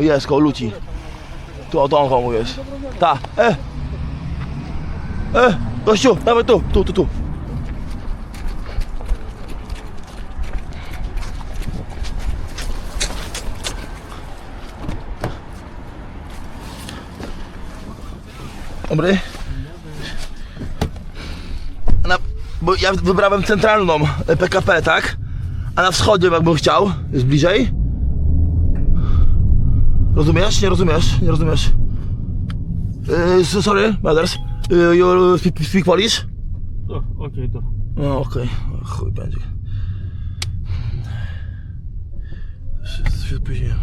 O jest, koło ludzi. Tu, o tą jest. Ta, e! E! Gościu, dawaj tu, tu, tu, tu. Dobry. Na, bo ja wybrałem centralną e, PKP, tak? A na wschodzie jakbym chciał, jest bliżej. Rozumiesz? Nie rozumiesz? Nie rozumiesz? Yy, so- sorry, brothers. Yy, you speak, speak Polish? Okej, to. No okej, O, chuj będzie. Się, się spóźniłem.